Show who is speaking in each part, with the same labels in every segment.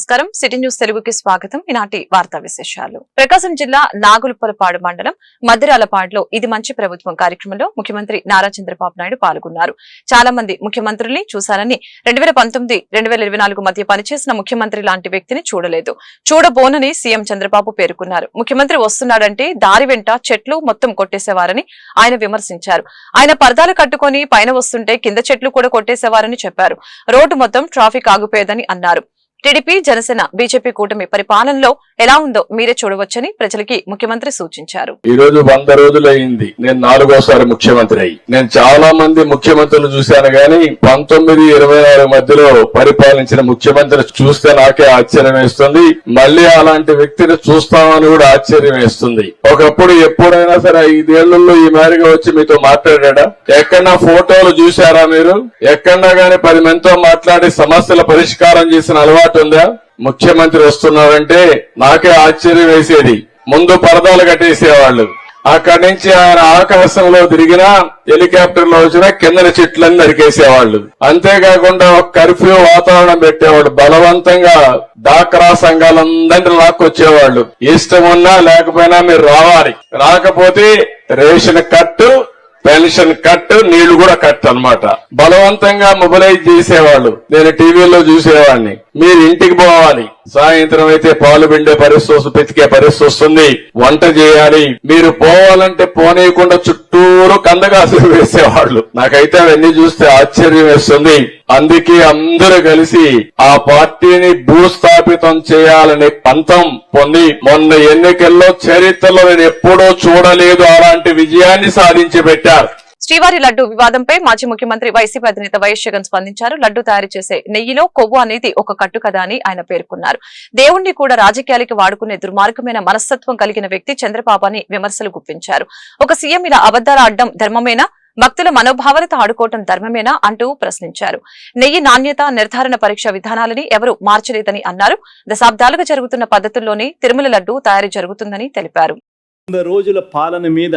Speaker 1: నమస్కారం. City news తెలుగుకి స్వాగతం. ఈనాటి వార్తా విశేషాలు. ప్రకాశం జిల్లా నాగులపలపాడు మండలం మద్దిరాలపాడులో ఇది మంచి ప్రభుత్వం కార్యక్రమంలో ముఖ్యమంత్రి నారా చంద్రబాబు నాయుడు పాల్గొన్నారు. చాలా మంది ముఖ్యమంత్రుల్ని చూశారని రెండు వేల పంతొమ్మిది రెండు వేల ఇరవై నాలుగు మధ్య పనిచేసిన ముఖ్యమంత్రి లాంటి వ్యక్తిని చూడలేదు. చూడబోనని సీఎం చంద్రబాబు పేర్కొన్నారు. ముఖ్యమంత్రి వస్తున్నాడంటే దారి వెంట చెట్లు మొత్తం కొట్టేసేవారని ఆయన విమర్శించారు. ఆయన పరదాలు కట్టుకొని పైన వస్తుంటే కింద చెట్లు కూడా కొట్టేసేవారని చెప్పారు. రోడ్డు మొత్తం ట్రాఫిక్ ఆగిపోయేదని అన్నారు. టీడీపీ జనసేన బీజేపీ కూటమి పరిపాలనలో ఎలా ఉందో మీరే చూడవచ్చని ప్రజలకి ముఖ్యమంత్రి సూచించారు.
Speaker 2: ఈ రోజు వంద రోజులు అయింది నేను నాలుగోసారి ముఖ్యమంత్రి అయ్యి. నేను చాలా మంది ముఖ్యమంత్రులు చూశాను గాని పంతొమ్మిది ఇరవై నాలుగు మధ్యలో పరిపాలించిన ముఖ్యమంత్రి చూస్తే నాకే ఆశ్చర్యం వేస్తుంది. మళ్ళీ అలాంటి వ్యక్తిని చూస్తామని కూడా ఆశ్చర్యం వేస్తుంది. ఒకప్పుడు ఎప్పుడైనా సరే ఐదేళ్ళలో ఈ మేరగా వచ్చి మీతో మాట్లాడా ఎక్కడన్నా ఫోటోలు చూశారా మీరు? ఎక్కడన్నా గాని పది మందితో మాట్లాడి సమస్యల పరిష్కారం చేసిన అలవాటు ఉందా ముఖ్యమంత్రి వస్తున్నారంటే నాకే ఆశ్చర్యం వేసేది. ముందు పరదాలు కట్టేసేవాళ్ళు. అక్కడి నుంచి ఆయన ఆకాశంలో తిరిగినా హెలికాప్టర్లో వచ్చినా కిందన చెట్లన్నీ నరికేసేవాళ్ళు. అంతేకాకుండా ఒక కర్ఫ్యూ వాతావరణం పెట్టేవాళ్ళు బలవంతంగా డాక్రా సంఘాలందరినీ లాక్కొచ్చేవాళ్ళు. ఇష్టం ఉన్నా లేకపోయినా మీరు రావాలి. రాకపోతే రేషన్ కట్టు పెన్షన్ కట్ నీళ్ళు కూడా కట్ అన్నమాట. బలవంతంగా మొబిలైజ్ చేసేవాళ్ళు. నేను టీవీలో చూసేవాడిని. మీరు ఇంటికి పోవాలి. సాయంత్రం అయితే పాలు పిండే పరిస్థితి వస్తుంది పితికే పరిస్థితి వస్తుంది. వంట చేయాలి. మీరు పోవాలంటే పోనీయకుండా చుట్టూరు కందగాసులు వేసేవాళ్ళు. నాకైతే అవన్నీ చూస్తే ఆశ్చర్యం వేస్తుంది. అందుకే అందరూ కలిసి ఆ పార్టీని భూస్థాపితం చేయాలనే పంతం పొంది మొన్న ఎన్నికల్లో చరిత్రలో నేను ఎప్పుడూ చూడలేదు అలాంటి విజయాన్ని సాధించి పెట్టారు.
Speaker 1: శ్రీవారి లడ్డు వివాదంపై మాజీ ముఖ్యమంత్రి వైసీపీ అధినేత వైఎస్ జగన్ స్పందించారు. లడ్డు తయారు చేసే నెయ్యిలో కొవ్వు అనేది ఒక కట్టు కదా అని ఆయన పేర్కొన్నారు. దేవుణ్ణి కూడా రాజకీయాలకి వాడుకునే దుర్మార్గమైన మనస్తత్వం కలిగిన వ్యక్తి చంద్రబాబు అని విమర్శలు గుప్పించారు. ఒక సీఎం ఇలా అబద్దాలు ఆడడం ధర్మమేనా? భక్తుల మనోభావాలతో ఆడుకోవటం ధర్మమేనా? అంటూ ప్రశ్నించారు. నెయ్యి నాణ్యత నిర్ధారణ పరీక్ష విధానాలని ఎవరూ మార్చలేదని అన్నారు. దశాబ్దాలుగా జరుగుతున్న పద్ధతుల్లోనే తిరుమల లడ్డు తయారీ జరుగుతుందని తెలిపారు.
Speaker 3: రోజుల పాలన మీద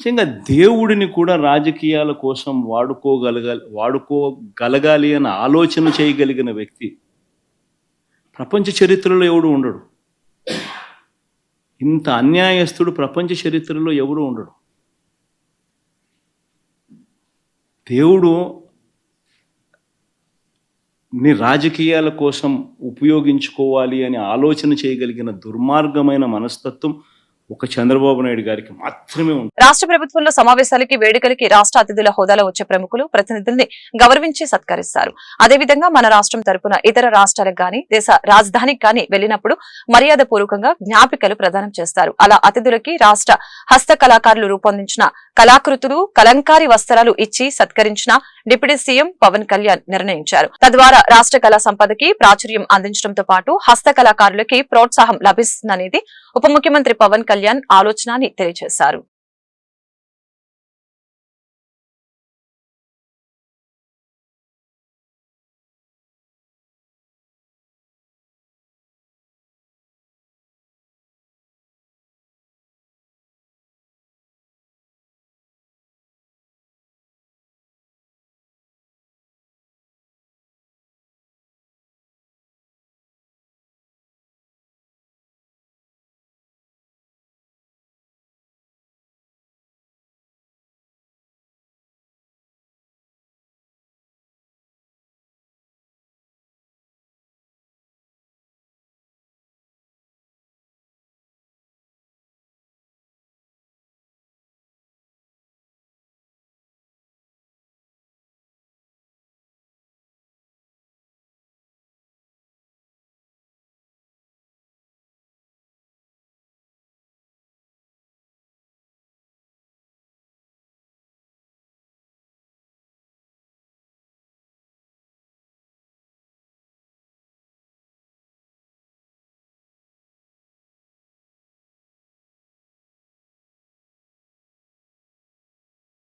Speaker 3: ముఖ్యంగా దేవుడిని కూడా రాజకీయాల కోసం వాడుకోగలగాలి వాడుకోగలగాలి అని ఆలోచన చేయగలిగిన వ్యక్తి ప్రపంచ చరిత్రలో ఎవడు ఉండడు. ఇంత అన్యాయస్తుడు ప్రపంచ చరిత్రలో ఎవడు ఉండడు. దేవుడు ని రాజకీయాల కోసం ఉపయోగించుకోవాలి అని ఆలోచన చేయగలిగిన దుర్మార్గమైన మనస్తత్వం ఒక చంద్రబాబు నాయుడు గారికి మాత్రమే ఉంటుంది
Speaker 1: రాష్ట్ర ప్రభుత్వంలో సమావేశాలకి వేడుకలకి రాష్ట్ర అతిథుల హోదాలో వచ్చే ప్రముఖులు ప్రతినిధుల్ని గౌరవించి సత్కరిస్తారు. అదేవిధంగా మన రాష్ట్రం తరపున ఇతర రాష్ట్రాలకు గాని దేశ రాజధానికి గాని వెళ్ళినప్పుడు మర్యాద పూర్వకంగా జ్ఞాపికలు ప్రదానం చేస్తారు. అలా అతిథులకి రాష్ట్ర హస్త కళాకారులు రూపొందించిన కళాకృతులు కలంకారీ వస్త్రాలు ఇచ్చి సత్కరించిన డిప్యూటీ సీఎం పవన్ కళ్యాణ్ నిర్ణయించారు. తద్వారా రాష్ట్ర కళా సంపదకి ప్రాచుర్యం అందించడంతో పాటు హస్త కళాకారులకి ప్రోత్సాహం లభిస్తుందనేది ఉప ముఖ్యమంత్రి పవన్ కళ్యాణ్ ఆలోచన తెలియజేశారు.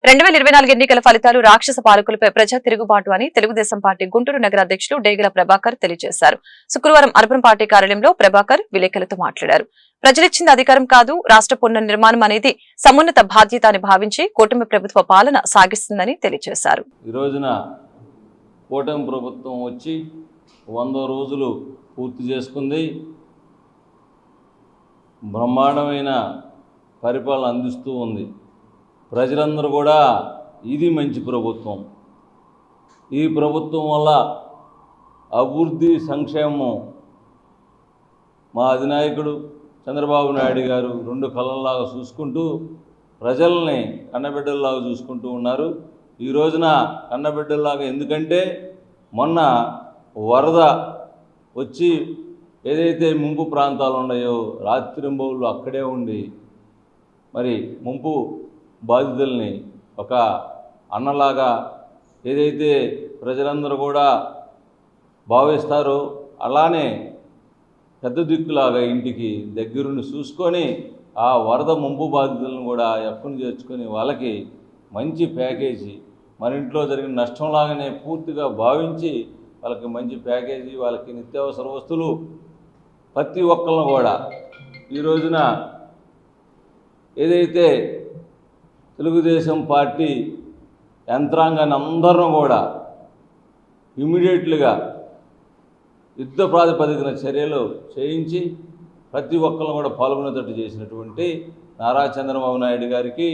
Speaker 1: రెండు వేల ఇరవై నాలుగు ఎన్నికల ఫలితాలు రాక్షస పాలకులపై ప్రజా తిరుగుబాటు అని తెలుగుదేశం పార్టీ గుంటూరు నగర అధ్యక్షులు డేగల ప్రభాకర్ తెలియజేశారు. శుక్రవారం అర్బన్ పార్టీ కార్యాలయంలో ప్రభాకర్ విలేకరులతో మాట్లాడారు. ప్రజలిచ్చింది అధికారం కాదు రాష్ట్ర పునర్నిర్మాణం అనేది సమున్నత బాధ్యత అని భావించి కూటమి ప్రభుత్వ పాలన సాగిస్తుందని తెలియజేశారు.
Speaker 4: ఈ రోజున కూటమి ప్రభుత్వం వచ్చి వంద రోజులు పూర్తి చేసుకుంది. బ్రహ్మాండమైన పరిపాలన అందిస్తూ ఉంది. ప్రజలందరూ కూడా ఇది మంచి ప్రభుత్వం. ఈ ప్రభుత్వం వల్ల అభివృద్ధి సంక్షేమం. మా అధినాయకుడు చంద్రబాబు నాయుడు గారు రెండు కళ్ళల్లాగా చూసుకుంటూ ప్రజల్ని కన్నబిడ్డల్లాగా చూసుకుంటూ ఉన్నారు. ఈ రోజున కన్నబిడ్డల్లాగా ఎందుకంటే మొన్న వరద వచ్చి ఏదైతే ముంపు ప్రాంతాలు ఉన్నాయో రాత్రింబవులు అక్కడే ఉండి మరి ముంపు బాధితుల్ని ఒక అన్నలాగా ఏదైతే ప్రజలందరూ కూడా భావిస్తారో అలానే పెద్ద దిక్కులాగా ఇంటికి దగ్గరుండి చూసుకొని ఆ వరద ముంపు బాధితులను కూడా ఎప్పుని చేర్చుకొని వాళ్ళకి మంచి ప్యాకేజీ మన ఇంట్లో జరిగిన నష్టంలాగానే పూర్తిగా భావించి వాళ్ళకి మంచి ప్యాకేజీ వాళ్ళకి నిత్యావసర వస్తువులు ప్రతి ఒక్కళ్ళను కూడా ఈ రోజున ఏదైతే తెలుగుదేశం పార్టీ యంత్రాంగాన్ని అందరం కూడా ఇమీడియట్లుగా యుద్ధ ప్రాతిపదికన చర్యలు చేయించి ప్రతి ఒక్కరిని కూడా పాల్గొనేటట్టు చేసినటువంటి నారా చంద్రబాబు నాయుడు గారికి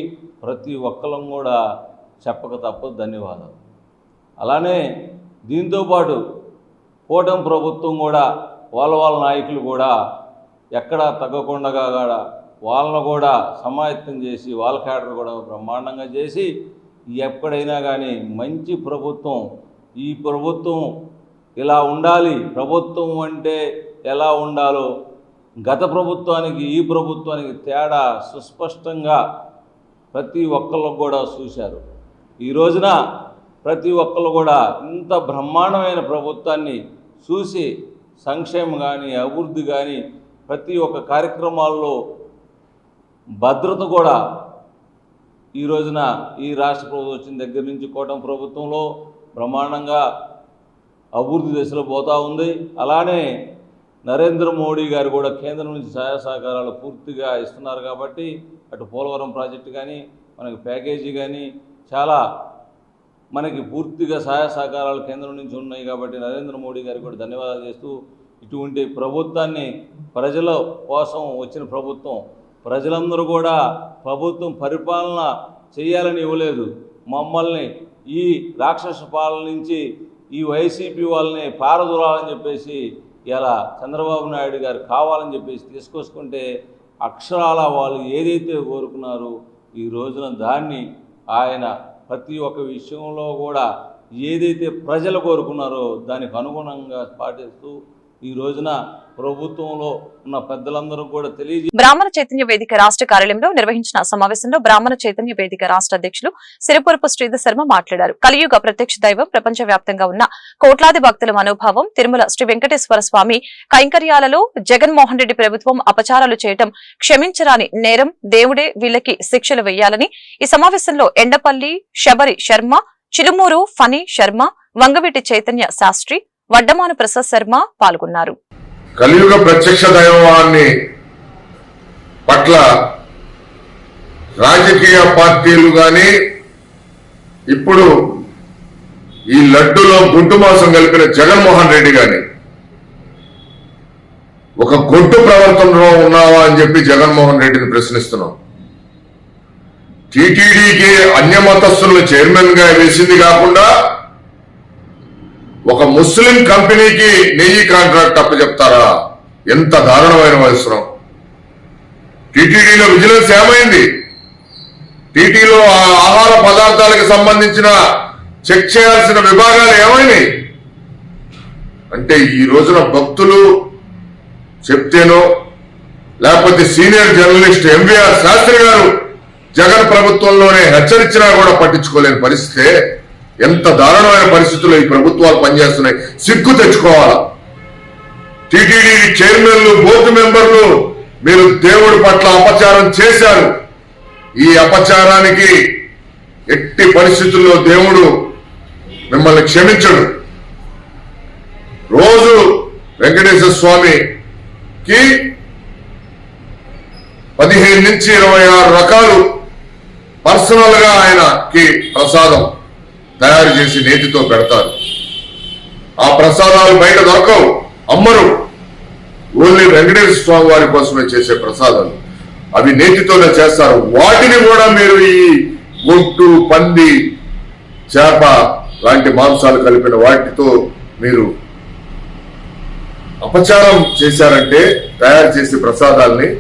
Speaker 4: ప్రతి ఒక్కళ్ళం కూడా చెప్పక తప్పదు ధన్యవాదాలు. అలానే దీంతోపాటు కూటమి ప్రభుత్వం కూడా వాళ్ళ వాళ్ళ నాయకులు కూడా ఎక్కడా తగ్గకుండా కూడా వాళ్ళను కూడా సమాయత్తం చేసి వాళ్ళ క్యాడర్ కూడా బ్రహ్మాండంగా చేసి ఎక్కడైనా కానీ మంచి ప్రభుత్వం ఈ ప్రభుత్వం ఇలా ఉండాలి ప్రభుత్వం అంటే ఎలా ఉండాలో గత ప్రభుత్వానికి ఈ ప్రభుత్వానికి తేడా సుస్పష్టంగా ప్రతి ఒక్కళ్ళు కూడా చూశారు. ఈ రోజున ప్రతి ఒక్కళ్ళు కూడా ఇంత బ్రహ్మాండమైన ప్రభుత్వాన్ని చూసి సంక్షేమం కానీ అభివృద్ధి కానీ ప్రతి ఒక్క కార్యక్రమాల్లో భద్రత కూడా ఈ రోజున ఈ రాష్ట్ర ప్రభుత్వం వచ్చిన దగ్గర నుంచి కూటమి ప్రభుత్వంలో బ్రహ్మాండంగా అభివృద్ధి దశలో పోతూ ఉంది. అలానే నరేంద్ర మోడీ గారు కూడా కేంద్రం నుంచి సహాయ సహకారాలు పూర్తిగా ఇస్తున్నారు కాబట్టి అటు పోలవరం ప్రాజెక్టు కానీ మనకి ప్యాకేజీ కానీ చాలా మనకి పూర్తిగా సహాయ సహకారాలు కేంద్రం నుంచి ఉన్నాయి కాబట్టి నరేంద్ర మోడీ గారికి కూడా ధన్యవాదాలు చేస్తూ ఇటువంటి ప్రభుత్వాన్ని ప్రజల కోసం వచ్చిన ప్రభుత్వం ప్రజలందరూ కూడా ప్రభుత్వం పరిపాలన చేయాలని ఇవ్వలేదు. మమ్మల్ని ఈ రాక్షస పాలన నుంచి ఈ వైసీపీ వాళ్ళని పారదూరాలని చెప్పేసి ఇలా చంద్రబాబు నాయుడు గారు కావాలని చెప్పేసి తీసుకొచ్చుకుంటే అక్షరాల వాళ్ళు ఏదైతే కోరుకున్నారో ఈ రోజున దాన్ని ఆయన ప్రతి ఒక్క విషయంలో కూడా ఏదైతే ప్రజలు కోరుకున్నారో దానికి అనుగుణంగా పాటిస్తూ ఈ రోజున ప్రభుత్వంలో ఉన్న పెద్దలందరూ కూడా తెలియజే
Speaker 1: బ్రాహ్మణ చైతన్య వేదిక రాష్ట్ర కార్యాలయంలో నిర్వహించిన సమావేశంలో బ్రాహ్మణ చైతన్య వేదిక రాష్ట్ర అధ్యక్షులు సిరిపురపు శ్రీధర్ శర్మ మాట్లాడారు. కలియుగ ప్రత్యక్ష దైవం ప్రపంచ వ్యాప్తంగా ఉన్న కోట్లాది భక్తుల మనోభావం తిరుమల శ్రీ వెంకటేశ్వర స్వామి కైంకర్యాలలో జగన్మోహన్ రెడ్డి ప్రభుత్వం అపచారాలు చేయటం క్షమించరాని నేరం దేవుడే వీళ్ళకి శిక్షలు వేయాలని ఈ సమావేశంలో ఎండపల్లి శబరి శర్మ చిలుమూరు ఫణి శర్మ వంగవీటి చైతన్య శాస్త్రి వడ్డమాను ప్రసాద్ శర్మ పాల్గొన్నారు.
Speaker 5: కలియుగ ప్రత్యక్ష దైవాన్ని పట్ల రాజకీయ పార్టీలు కానీ ఇప్పుడు ఈ లడ్డులో గుంటు మాసం కలిపిన జగన్మోహన్ రెడ్డి గాని ఒక గొడ్డు ప్రవర్తనలో ఉన్నావా అని చెప్పి జగన్మోహన్ రెడ్డిని ప్రశ్నిస్తున్నాం. టీటీడీకి అన్యమతస్తులను చైర్మన్గా వేసింది కాకుండా ఒక ముస్లిం కంపెనీకి నెయ్యి కాంట్రాక్ట్ అప్పచెప్తారా? ఎంత దారుణమైన అవసరం టీటీడీలో విజిలెన్స్ ఏమైంది? టీటీలో ఆ ఆహార పదార్థాలకు సంబంధించిన చెక్ చేయాల్సిన విభాగాలు ఏమైనాయి అంటే ఈ రోజున భక్తులు చెప్తేనో లేకపోతే సీనియర్ జర్నలిస్ట్ ఎంవీఆర్ శాస్త్రి గారు జగన్ ప్రభుత్వంలోనే హెచ్చరించినా కూడా పట్టించుకోలేని పరిస్థితే ఎంత దారుణమైన పరిస్థితుల్లో ఈ ప్రభుత్వాలు పనిచేస్తున్నాయి? సిగ్గు తెచ్చుకోవాలా? టిటిడి చైర్మన్లు బోర్డు మెంబర్లు మీరు దేవుడి పట్ల అపచారం చేశారు. ఈ అపచారానికి ఎట్టి పరిస్థితుల్లో దేవుడు మిమ్మల్ని క్షమించడు. రోజు వెంకటేశ్వర స్వామికి పదిహేను నుంచి ఇరవై ఆరు రకాలు పర్సనల్గా ఆయనకి ప్రసాదం. తయారు చేసి నేతితో పెడతారు. ఆ ప్రసాదాలు బయట దొరకవు. అమ్మరు. ఓన్లీ వెంకటేశ్వర స్వామి వారి కోసమే చేసే ప్రసాదాలు. అవి నేతితోనే చేస్తారు. వాటిని కూడా మీరు ఈ గుట్టు పంది చేప లాంటి మాంసాలు కలిపిన వాటితో మీరు అపచారం చేశారంటే తయారు చేసే ప్రసాదాల్ని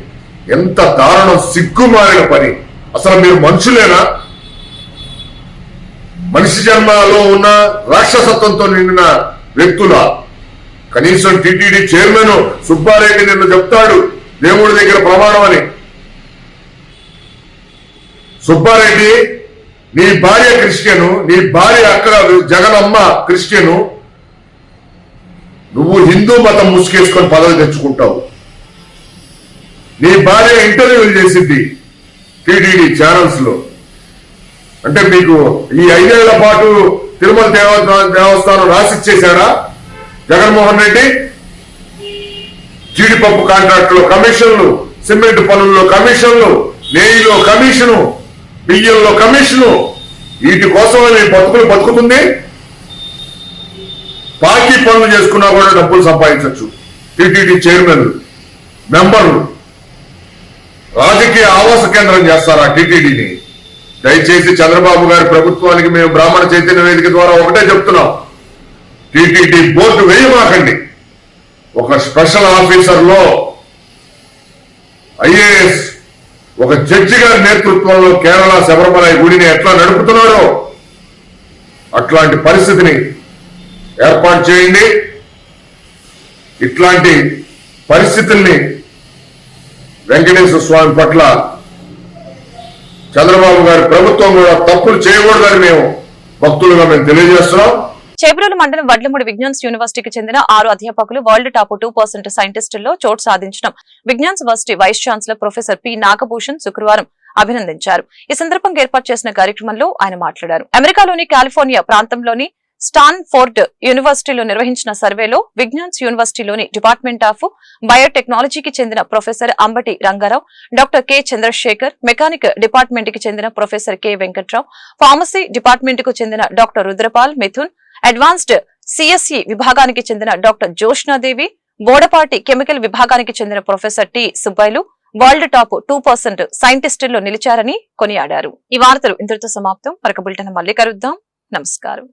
Speaker 5: ఎంత దారుణం సిగ్గుమారిన పని. అసలు మీరు మనుషులేనా? మనిషి జన్మలో ఉన్న రాక్షసత్వంతో నిండిన వ్యక్తుల కనీసం టిటిడి చైర్మన్ సుబ్బారెడ్డి నిన్ను చెప్తాడు దేవుడి దగ్గర ప్రమాణం అని. సుబ్బారెడ్డి నీ భార్య క్రిస్టియను నీ భార్య అక్కడ జగనమ్మ క్రిస్టియను నువ్వు హిందూ మతం ముసుకేసుకొని పదవి తెచ్చుకుంటావు. నీ భార్య ఇంటర్వ్యూలు చేసింది టీటీడీ ఛానల్స్లో అంటే మీకు ఈ ఐదేళ్ళ పాటు తిరుమల దేవ- దేవస్థానం రాసిచ్చేశాడా జగన్మోహన్ రెడ్డి? జీడిపప్పు కాంట్రాక్టులో కమిషన్లు సిమెంట్ పనుల్లో కమిషన్లు నెయ్యిలో కమిషను బియ్యంలో కమిషను. వీటి కోసమే మీ బతుకులు బతుకుతుంది. పార్టీ పనులు చేసుకున్నా కూడా డబ్బులు సంపాదించవచ్చు టీటీడీ చైర్మన్ మెంబర్లు. రాజకీయ ఆవాస కేంద్రం చేస్తారా టీటీడీని? దయచేసి చంద్రబాబు గారి ప్రభుత్వానికి మేము బ్రాహ్మణ చైతన్య వేదిక ద్వారా ఒకటే చెప్తున్నాం. టీటీడీ బోర్డు వేయమాకండి. ఒక స్పెషల్ ఆఫీసర్లో ఐఏఎస్ ఒక జడ్జి గారి నేతృత్వంలో కేరళ శబరిమల గుడిని ఎట్లా నడుపుతున్నారో అట్లాంటి పరిస్థితిని ఏర్పాటు చేయండి. ఇట్లాంటి పరిస్థితుల్ని వెంకటేశ్వర స్వామి పట్ల చంద్రబాబు గారి ప్రభుత్వం కూడా తప్పులు చేయకూడదని మేము భక్తులుగా మేము తెలియజేస్తున్నాం.
Speaker 1: చేబ్రోలు మండలం వడ్లమూడి విజ్ఞాన్స్ యూనివర్సిటీకి చెందిన ఆరు అధ్యాపకులు వరల్డ్ టాప్ టూ పర్సెంట్ సైంటిస్టుల్లో చోటు సాధించడం. Vignan's university vice chancellor professor P Nagabhushan శుక్రవారం అభినందించారు. ఈ సందర్భంగా ఏర్పాటు చేసిన కార్యక్రమంలో ఆయన మాట్లాడారు. అమెరికాలోని కాలిఫోర్నియా ప్రాంతంలోని స్టాన్ ఫోర్డ్ యూనివర్సిటీలో నిర్వహించిన సర్వేలో విజ్ఞాన్స్ యూనివర్సిటీలోని డిపార్ట్మెంట్ ఆఫ్ బయోటెక్నాలజీకి చెందిన professor Ambati Rangarao doctor K Chandrasekhar mechanic డిపార్ట్మెంట్కి చెందిన ప్రొఫెసర్ కె వెంకట్రావు ఫార్మసీ డిపార్ట్మెంట్కు చెందిన doctor Rudrapal Mithun advanced CSE విభాగానికి చెందిన డాక్టర్ జోష్నాదేవి బోడపాటి కెమికల్ విభాగానికి చెందిన professor T Subbailu world top two percent సైంటిస్టుల్లో నిలిచారని కొనియాడారు. ఈ వార్తలు ఇంతటితో సమాప్తం. మరొక బులెటిన్ మళ్ళీ కలుద్దాం. నమస్కారం.